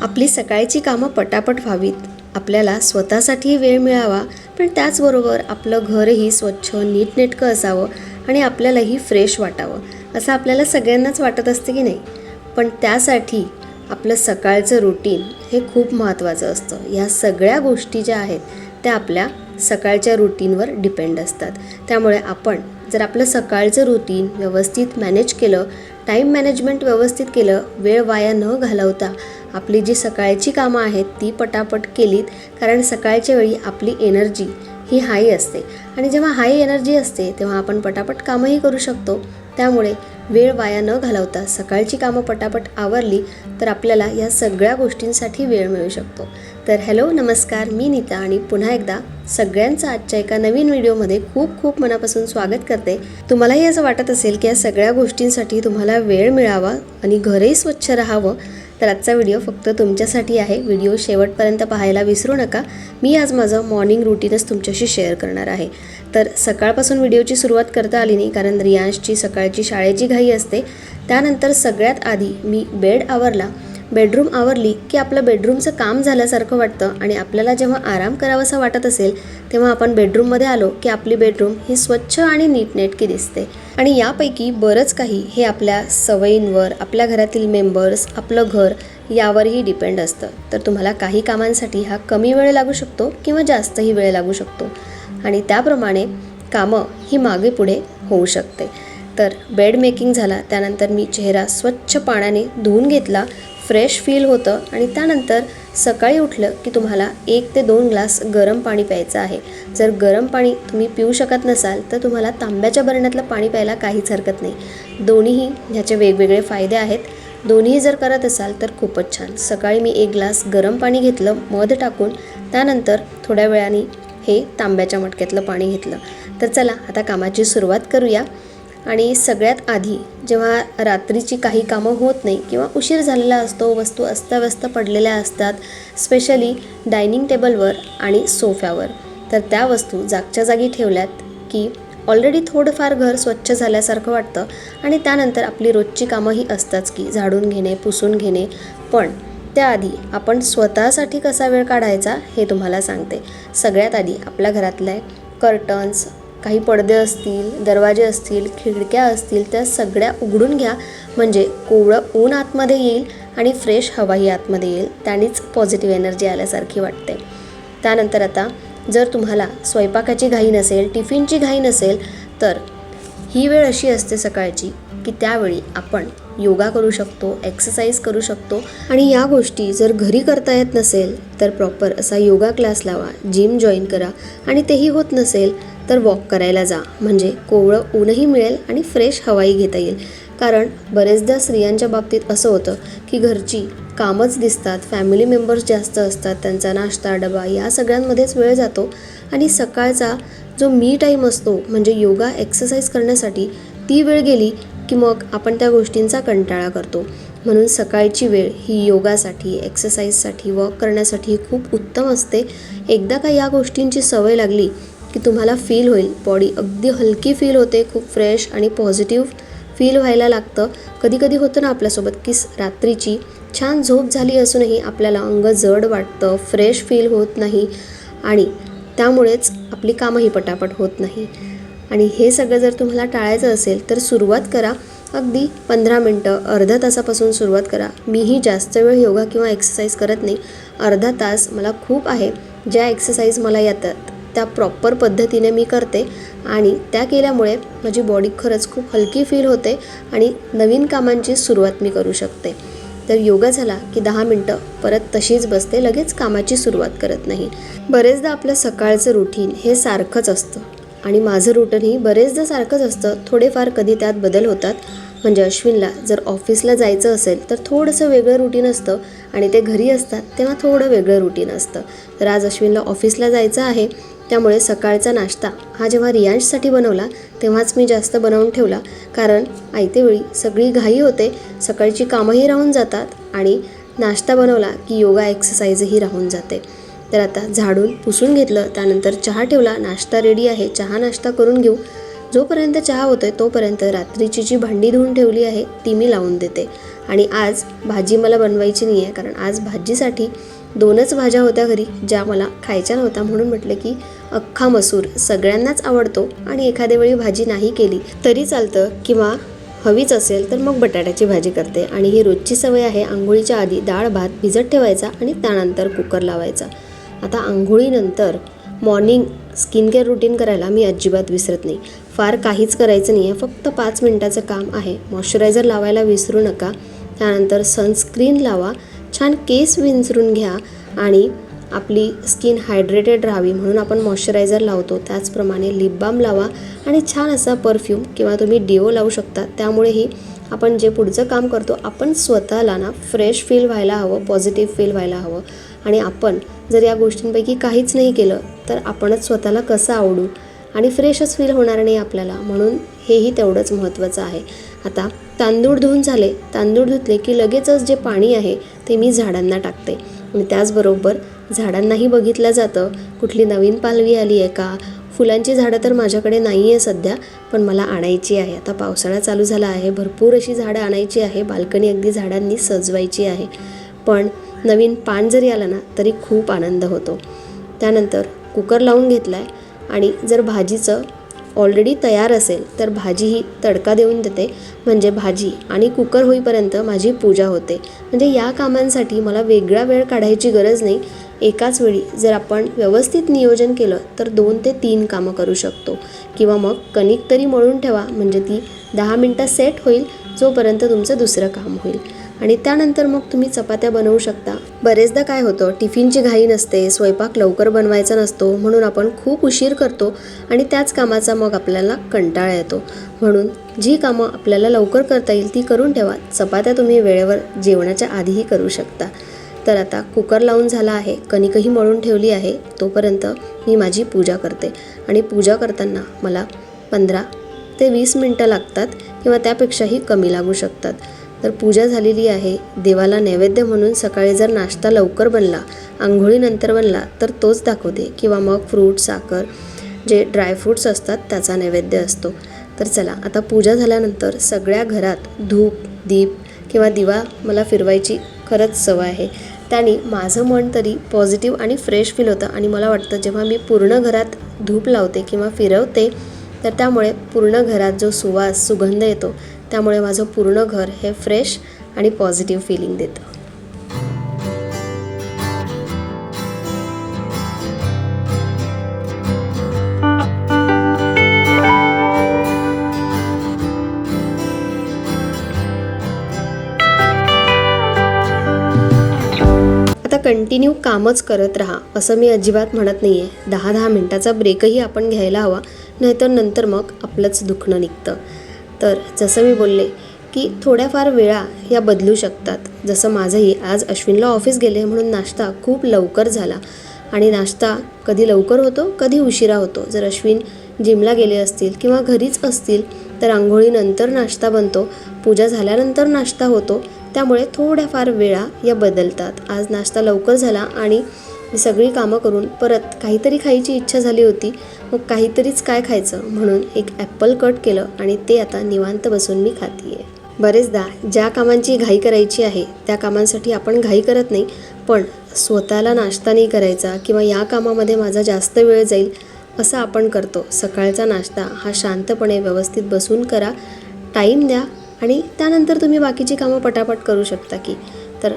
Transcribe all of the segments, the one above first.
आपली सकाळची कामं पटापट व्हावीत. आपल्याला स्वतःसाठी वेळ मिळावा पण त्याचबरोबर आपलं घरही स्वच्छ नीटनेटकं असावं आणि आपल्यालाही फ्रेश वाटावं असं आपल्याला सगळ्यांनाच वाटत असते की नाही. पण त्यासाठी आपलं सकाळचं रुटीन हे खूप महत्त्वाचं असतं. या सगळ्या गोष्टी ज्या आहेत त्या आपल्या सकाळच्या रुटीनवर डिपेंड असतात. त्यामुळे आपण जर आपलं सकाळचं रुटीन व्यवस्थित मॅनेज केलं टाईम मॅनेजमेंट व्यवस्थित केलं वेळ वाया न घालवता. आपली जी सकाळची कामं आहेत ती पटापट केलीत कारण सकाळच्या वेळी आपली एनर्जी ही हाय असते. आणि जेव्हा हाय एनर्जी असते तेव्हा आपण पटापट कामंही करू शकतो. त्यामुळे वेळ वाया न घालवता सकाळची कामं पटापट आवरली तर आपल्याला या सगळ्या गोष्टींसाठी वेळ मिळू शकतो. तर हॅलो नमस्कार मी नीता आणि पुन्हा एकदा सगळ्यांचं आजच्या एका नवीन व्हिडिओमध्ये खूप खूप मनापासून स्वागत करते. तुम्हालाही असं वाटत असेल की या सगळ्या गोष्टींसाठी तुम्हाला वेळ मिळावा आणि घरही स्वच्छ राहावं तर आजचा व्हिडिओ फक्त तुमच्यासाठी आहे. व्हिडिओ शेवटपर्यंत पाहायला विसरू नका. मी आज माझं मॉर्निंग रुटीनच तुमच्याशी शेअर करणार आहे. तर सकाळपासून व्हिडिओची सुरुवात करता आली नाही कारण रियांशची सकाळची शाळेची घाई असते. त्यानंतर सगळ्यात आधी मी बेड आवरला. बेडरूम आवरली की आपलं बेडरूमचं काम झाल्यासारखं वाटतं आणि आपल्याला जेव्हा आराम करावासा वाटत असेल तेव्हा आपण बेडरूममध्ये आलो की आपली बेडरूम ही स्वच्छ आणि नीटनेटकी दिसते. आणि यापैकी बरंच काही हे आपल्या सवयींवर आपल्या घरातील मेंबर्स आपलं घर यावरही डिपेंड असतं. तर तुम्हाला काही कामांसाठी हा कमी वेळ लागू शकतो किंवा जास्तही वेळ लागू शकतो. आणि त्याप्रमाणे कामं ही मागे पुढे होऊ शकते. तर बेड मेकिंग झाला त्यानंतर मी चेहरा स्वच्छ पाण्याने धुवून घेतला फ्रेश फील होतं आणि त्यानंतर सकाळी उठलं की तुम्हाला एक ते दोन ग्लास गरम पाणी प्यायचं आहे. जर गरम पाणी तुम्ही पिऊ शकत नसाल तर तुम्हाला तांब्याच्या बरण्यातलं पाणी प्यायला काहीच हरकत नाही. दोन्हीही ह्याचे वेगवेगळे फायदे आहेत. दोन्हीही जर करत असाल तर खूपच छान. सकाळी मी एक ग्लास गरम पाणी घेतलं मध टाकून त्यानंतर थोड्या वेळाने हे तांब्याच्या मटक्यातलं पाणी घेतलं. तर चला आता कामाची सुरुवात करूया. आणि सगळ्यात आधी जेव्हा रात्रीची काही कामं होत नाही किंवा उशीर झालेला असतो वस्तू अस्ताव्यस्त पडलेल्या असतात स्पेशली डायनिंग टेबलवर आणि सोफ्यावर तर त्या वस्तू जागच्या जागी ठेवल्यात की ऑलरेडी थोडंफार घर स्वच्छ झाल्यासारखं वाटतं आणि त्यानंतर आपली रोजची कामं ही की झाडून घेणे पुसून घेणे. पण त्याआधी आपण स्वतःसाठी कसा वेळ काढायचा हे तुम्हाला सांगते. सगळ्यात आधी आपल्या घरातले कर्टन्स काही पडदे असतील दरवाजे असतील खिडक्या असतील त्या सगळ्या उघडून घ्या. म्हणजे कोवळं ऊन आतमध्ये येईल आणि फ्रेश हवाही आतमध्ये येईल. त्यानेच पॉझिटिव्ह एनर्जी आल्यासारखी वाटते. त्यानंतर आता जर तुम्हाला स्वयंपाकाची घाई नसेल टिफिनची घाई नसेल तर ही वेळ अशी असते सकाळची की त्यावेळी आपण योगा करू शकतो एक्सरसाइज करू शकतो. आणि या गोष्टी जर घरी करता येत नसेल तर प्रॉपर असा योगा क्लास लावा जिम जॉईन करा. आणि तेही होत नसेल तर वॉक करायला जा. म्हणजे कोवळं ऊनही मिळेल आणि फ्रेश हवाही घेता येईल. कारण बरेचदा स्त्रियांच्या बाबतीत असं होतं की घरची कामच दिसतात फॅमिली मेंबर्स जास्त असतात त्यांचा नाश्ता डबा या सगळ्यांमध्येच वेळ जातो आणि सकाळचा जो मी टाईम असतो म्हणजे योगा एक्सरसाइज करण्यासाठी ती वेळ गेली की मग आपण त्या गोष्टींचा कंटाळा करतो. म्हणून सकाळची वेळ ही योगासाठी एक्सरसाइजसाठी वॉक करण्यासाठी खूप उत्तम असते. एकदा का या गोष्टींची सवय लागली की तुम्हाला फील होईल. बॉडी अगदी हलकी फील होते खूप फ्रेश आणि पॉझिटिव्ह फील व्हायला लागतं. कधी कधी होतं ना आपल्यासोबत की रात्रीची. छान झोप झाली असूनही आपल्याला अंग जड वाटतं फ्रेश फील होत नाही आणि त्यामुळेच आपली कामंही पटापट होत नाही. आणि हे सगळं जर तुम्हाला टाळायचं असेल तर सुरुवात करा. अगदी पंधरा मिनटं अर्ध्या तासापासून सुरुवात करा. मीही जास्त वेळ योगा किंवा एक्सरसाइज करत नाही. अर्धा तास मला खूप आहे. ज्या एक्सरसाइज मला येतात त्या प्रॉपर पद्धतीने मी करते. आणि त्या केल्यामुळे माझी बॉडी खरंच खूप हलकी फील होते आणि नवीन कामांची सुरुवात मी करू शकते. तर योगा झाला की दहा मिनटं परत तशीच बसते लगेच कामाची सुरुवात करत नाही. बरेचदा आपलं सकाळचं रुटीन हे सारखंच असतं. आणि माझं रुटीनही बरेचदा सारखंच असतं. थोडेफार कधी त्यात बदल होतात. म्हणजे अश्विनला जर ऑफिसला जायचं असेल तर थोडंसं वेगळं रुटीन असतं. आणि ते घरी असतात तेव्हा थोडं वेगळं रुटीन असतं. तर आज अश्विनला ऑफिसला जायचं आहे. त्यामुळे सकाळचा नाश्ता हा जेव्हा रियांशसाठी बनवला तेव्हाच मी जास्त बनवून ठेवला. कारण आयतेवेळी सगळी घाई होते सकाळची कामंही राहून जातात आणि नाश्ता बनवला की योगा एक्सरसाइजही राहून जाते. तर आता झाडून पुसून घेतलं त्यानंतर चहा ठेवला. नाश्ता रेडी आहे. चहा नाश्ता करून घेऊ. जोपर्यंत चहा होतोय तोपर्यंत रात्रीची जी भांडी धुवून ठेवली आहे ती मी लावून देते. आणि आज भाजी मला बनवायची नाही आहे कारण आज भाजीसाठी दोनच भाज्या होत्या घरी ज्या मला खायच्या नव्हत्या म्हणून म्हटलं की अख्खा मसूर सगळ्यांनाच आवडतो आणि एखाद्या वेळी भाजी नाही केली तरी चालतं किंवा हवीच असेल तर मग बटाट्याची भाजी करते. आणि ही रोजची सवय आहे आंघोळीच्या आधी डाळ भात भिजत ठेवायचा आणि त्यानंतर कुकर लावायचा. आता आंघोळीनंतर मॉर्निंग स्किन केअर रुटीन करायला मी अजिबात विसरत नाही. फार काहीच करायचं नाही आहे फक्त पाच मिनटाचं काम आहे. मॉइश्चरायझर लावायला विसरू नका. त्यानंतर सनस्क्रीन लावा. छान केस विंचरून घ्या आणि आपली स्किन हायड्रेटेड राहावी म्हणून आपण मॉइश्चरायझर लावतो. त्याचप्रमाणे लिप बाम लावा आणि छान असा परफ्यूम किंवा तुम्ही डिओ लावू शकता. त्यामुळेही आपण जे पुढचं काम करतो आपण स्वतःला ना फ्रेश फील व्हायला हवं पॉझिटिव्ह फील व्हायला हवं. आणि आपण जर या गोष्टींपैकी काहीच नाही केलं तर आपणच स्वतःला कसं आवडू? आणि फ्रेशच फील होणार नाही आपल्याला. म्हणून हेही तेवढंच महत्त्वाचं आहे. आता तांदूळ धुवून झाले. तांदूळ धुतले की लगेचच जे पाणी आहे ते मी झाडांना टाकते. आणि त्याचबरोबर झाडांनाही बघितलं जातं कुठली नवीन पालवी आली आहे का? फुलांची झाडं तर माझ्याकडे नाही आहे सध्या पण मला आणायची आहे. आता पावसाळा चालू झाला आहे. भरपूर अशी झाडं आणायची आहे. बाल्कनी अगदी झाडांनी सजवायची आहे. पण नवीन पान जरी आलं ना तरी खूप आनंद होतो. त्यानंतर कुकर लावून घेतला आहे आणि जर भाजीचं ऑलरेडी तयार असेल तर भाजी ही तडका देऊन देते. म्हणजे भाजी आणि कुकर होईपर्यंत माझी पूजा होते. म्हणजे या कामांसाठी मला वेगळा वेळ काढायची गरज नाही. एकाच वेळी जर आपण व्यवस्थित नियोजन केलं तर दोन ते तीन कामं करू शकतो. किंवा मग कणिक तरी मळून ठेवा म्हणजे ती दहा मिनटं सेट होईल जोपर्यंत तुमचं दुसरं काम होईल. आणि त्यानंतर मग तुम्ही चपात्या बनवू शकता. बरेचदा काय होतं टिफिनची घाई नसते स्वयंपाक लवकर बनवायचा नसतो म्हणून आपण खूप उशीर करतो आणि त्याच कामाचा मग आपल्याला कंटाळा येतो. म्हणून जी कामं आपल्याला लवकर करता येईल ती करून ठेवा. चपात्या तुम्ही वेळेवर जेवणाच्या आधीही करू शकता. तर आता कुकर लावून झाला आहे कणिकही मळून ठेवली आहे तोपर्यंत मी माझी पूजा करते. आणि पूजा करताना मला पंधरा ते वीस मिनटं लागतात किंवा त्यापेक्षाही कमी लागू शकतात. तर पूजा झालेली आहे. देवाला नैवेद्य म्हणून सकाळी जर नाश्ता लवकर बनला आंघोळीनंतर बनला तर तोच दाखवते किंवा मग फ्रूट साखर जे ड्रायफ्रूट्स असतात त्याचा नैवेद्य असतो. तर चला आता पूजा झाल्यानंतर सगळ्या घरात धूप दीप किंवा दिवा मला फिरवायची खरंच सवय आहे. त्याने माझं मन तरी पॉझिटिव्ह आणि फ्रेश फील होतं आणि मला वाटतं जेव्हा मी पूर्ण घरात धूप लावते किंवा फिरवते तर त्यामुळे पूर्ण घरात जो सुवास सुगंध येतो त्यामुळे माझं पूर्ण घर हे फ्रेश आणि पॉझिटिव्ह फिलिंग देतं. आता कंटिन्यू कामच करत राहा असं मी अजिबात म्हणत नाही आहे दहा दहा मिनटाचा ब्रेकही आपण घ्यायला हवा नाहीतर नंतर मग आपलंच दुखणं निघतं. तर जसं मी बोलले की थोड्याफार वेळा या बदलू शकतात. जसं माझंही आज अश्विनला ऑफिस गेले म्हणून नाश्ता खूप लवकर झाला. आणि नाश्ता कधी लवकर होतो कधी उशिरा होतो. जर अश्विन जिमला गेले असतील किंवा घरीच असतील तर आंघोळीनंतर नाश्ता बनतो. पूजा झाल्यानंतर नाश्ता होतो. त्यामुळे थोड्याफार वेळा या बदलतात. आज नाश्ता लवकर झाला आणि मी सगळी कामं करून परत काहीतरी खायची इच्छा झाली होती मग काहीतरीच काय खायचं म्हणून एक ॲपल कट केलं आणि ते आता निवांत बसून मी खाते आहे बरेचदा ज्या कामांची घाई करायची आहे त्या कामांसाठी आपण घाई करत नाही पण स्वतःला नाश्ता नाही करायचा किंवा या कामामध्ये माझा जास्त वेळ जाईल असं आपण करतो. सकाळचा नाश्ता हा शांतपणे व्यवस्थित बसून करा टाईम द्या आणि त्यानंतर तुम्ही बाकीची कामं पटापट करू शकता की. तर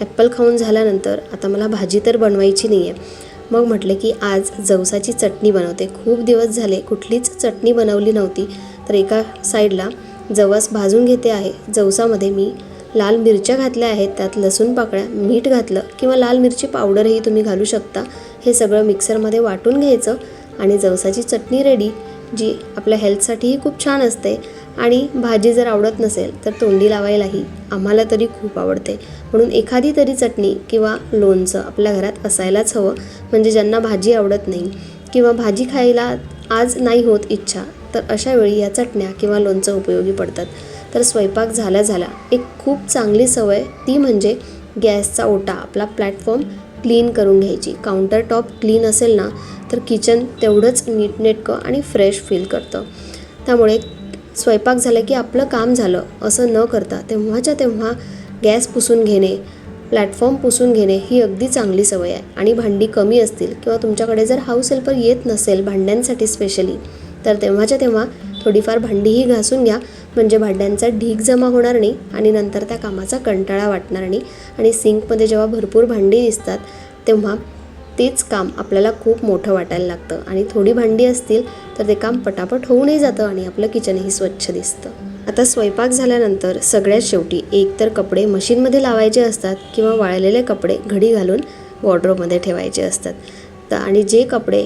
ॲप्पल खाऊन झाल्यानंतर आता मला भाजी तर बनवायची नाही आहे मग म्हटलं की आज जवसाची चटणी बनवते. खूप दिवस झाले कुठलीच चटणी बनवली नव्हती. तर एका साईडला जवस भाजून घेते आहे. जवसामध्ये मी लाल मिरच्या घातल्या आहेत. त्यात लसूण पाकळ्या मीठ घातलं किंवा लाल मिरची पावडरही तुम्ही घालू शकता. हे सगळं मिक्सरमध्ये वाटून घ्यायचं आणि जवसाची चटणी रेडी जी आपल्या हेल्थसाठीही खूप छान असते आणि भाजी जर आवडत नसेल तर तोंडी लावायलाही आम्हाला तरी खूप आवडते. म्हणून एखादी तरी चटणी किंवा लोणचं आपल्या घरात असायलाच हवं. म्हणजे ज्यांना भाजी आवडत नाही किंवा भाजी खायला आज नाही होत इच्छा तर अशा वेळी या चटण्या किंवा लोणचं उपयोगी पडतात. तर स्वयंपाक झाला झाला एक खूप चांगली सवय. ती म्हणजे गॅसचा ओटा आपला प्लॅटफॉर्म क्लीन करून घ्यायची. काउंटर टॉप क्लीन असेल ना तर किचन तेवढंच नीटनेटकं आणि फ्रेश फील करतं. त्यामुळे स्वयंपाक झाला की आपलं काम झालं असं न करता तेव्हाच्या तेव्हा गॅस पुसून घेणे प्लॅटफॉर्म पुसून घेणे ही अगदी चांगली सवय आहे. आणि भांडी कमी असतील किंवा तुमच्याकडे जर हाऊस हेल्पर येत नसेल भांड्यांसाठी स्पेशली तर तेव्हाच्या तेव्हा थोडीफार भांडीही घासून घ्या. म्हणजे भांड्यांचा ढीग जमा होणार नाही आणि नंतर त्या कामाचा कंटाळा वाटणार नाही. आणि सिंकमध्ये जेव्हा भरपूर भांडी दिसतात तेव्हा तेच काम आपल्याला खूप मोठं वाटायला लागतं. आणि थोडी भांडी असतील तर ते काम पटापट होऊनही जातं आणि आपलं किचनही स्वच्छ दिसतं. आता स्वयंपाक झाल्यानंतर सगळ्यात शेवटी एकतर कपडे मशीनमध्ये लावायचे असतात किंवा वाळलेले कपडे घडी घालून वॉर्ड्रोबमध्ये ठेवायचे असतात. तर आणि जे कपडे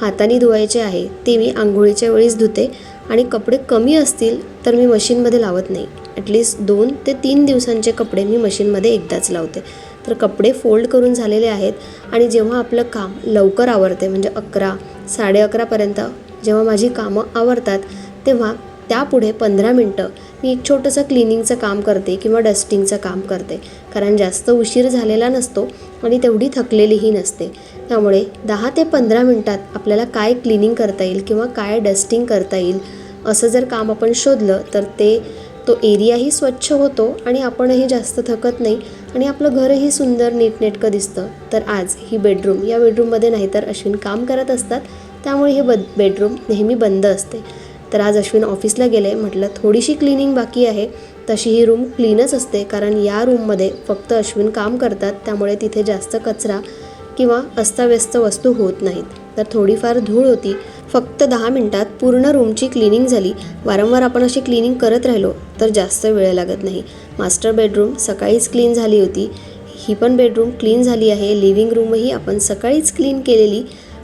हाताने धुवायचे आहे ते मी आंघोळीच्या वेळीच धुते. आणि कपडे कमी असतील तर मी मशीनमध्ये लावत नाही. ॲटलिस्ट दोन ते तीन दिवसांचे कपडे मी मशीनमध्ये एकदाच लावते. तर कपडे फोल्ड करून झालेले आहेत आणि जेव्हा आपलं काम लवकर आवरते म्हणजे अकरा साडे अकरापर्यंत जेव्हा माझी कामं आवरतात तेव्हा त्यापुढे पंधरा मिनटं मी एक छोटंसं क्लिनिंगचं काम करते किंवा डस्टिंगचं काम करते. कारण जास्त उशीर झालेला नसतो आणि तेवढी थकलेलीही नसते. त्यामुळे दहा ते पंधरा मिनटात आपल्याला काय क्लिनिंग करता येईल किंवा काय डस्टिंग करता येईल असं जर काम आपण शोधलं तर ते तो एरियाही स्वच्छ होतो आणि आपणही जास्त थकत नाही आणि आपलं घरही सुंदर नीटनेटकं दिसतं. तर आज ही बेडरूम या बेडरूममध्ये नाहीतर अश्विन काम करत असतात. त्यामुळे हे ब बेडरूम नेहमी बंद असते. तर आज अश्विन ऑफिसला गेले. म्हटलं थोडीशी क्लिनिंग बाकी आहे. तशी ही रूम क्लीनच असते. कारण या रूममध्ये फक्त अश्विन काम करतात. त्यामुळे तिथे जास्त कचरा किंवा अस्ताव्यस्त वस्तू होत नाहीत. तर थोडीफार धूळ होती. फक्त दहा मिनटात पूर्ण रूमची क्लिनिंग झाली. वारंवार आपण अशी क्लिनिंग करत राहिलो तर जास्त वेळ लागत नाही. मास्टर बेडरूम सकाळीच क्लीन झाली होती. ही पण बेडरूम क्लीन झाली आहे. लिव्हिंग रूमही आपण सकाळीच क्लीन केलेली.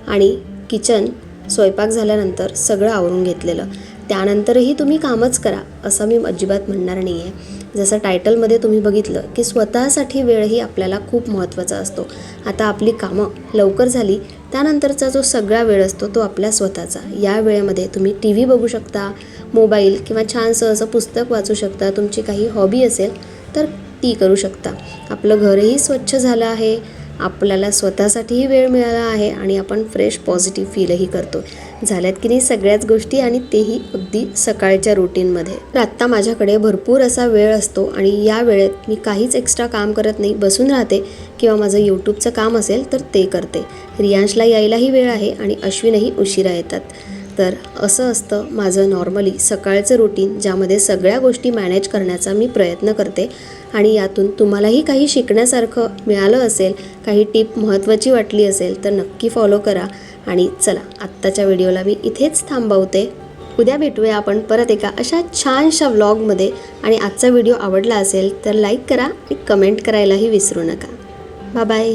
आणि किचन स्वयंपाक झाल्यानंतर सगळं आवरून घेतलेलं. त्यानंतरही तुम्ही कामच करा असं मी अजिबात म्हणणार नाही आहे जसं टायटलमध्ये तुम्ही बघितलं की स्वतःसाठी वेळही आपल्याला खूप महत्त्वाचा असतो. आता आपली कामं लवकर झाली त्यानंतरचा जो सगळा वेळ असतो तो आपल्या स्वतःचा. या वेळेमध्ये तुम्ही टी व्ही बघू शकता मोबाईल किंवा छानसं असं पुस्तक वाचू शकता तुमची काही हॉबी असेल तर ती करू शकता. आपलं घरही स्वच्छ झालं आहे आपल्याला स्वतःसाठीही वेळ मिळाला आहे आणि आपण फ्रेश पॉझिटिव्ह फीलही करतो झाल्यात की नाही सगळ्याच गोष्टी आणि तेही अगदी सकाळच्या रुटीनमध्ये तर आत्ता माझ्याकडे भरपूर असा वेळ असतो आणि या वेळेत मी काहीच एक्स्ट्रा काम करत नाही. बसून राहते किंवा माझं यूट्यूबचं काम असेल तर ते करते. रियांशला यायलाही वेळ आहे आणि अश्विनही उशिरा येतात. तर असं असतं माझं नॉर्मली सकाळचं रुटीन ज्यामध्ये सगळ्या गोष्टी मॅनेज करण्याचा मी प्रयत्न करते. आणि यातून तुम्हालाही काही शिकण्यासारखं मिळालं असेल काही टीप महत्त्वाची वाटली असेल तर नक्की फॉलो करा. आणि चला आत्ताच्या व्हिडिओला मी इथेच थांबवते. उद्या भेटूया आपण परत एका अशा छानशा व्लॉगमध्ये आणि आजचा व्हिडिओ आवडला असेल तर लाईक करा आणि कमेंट करायलाही विसरू नका. बाय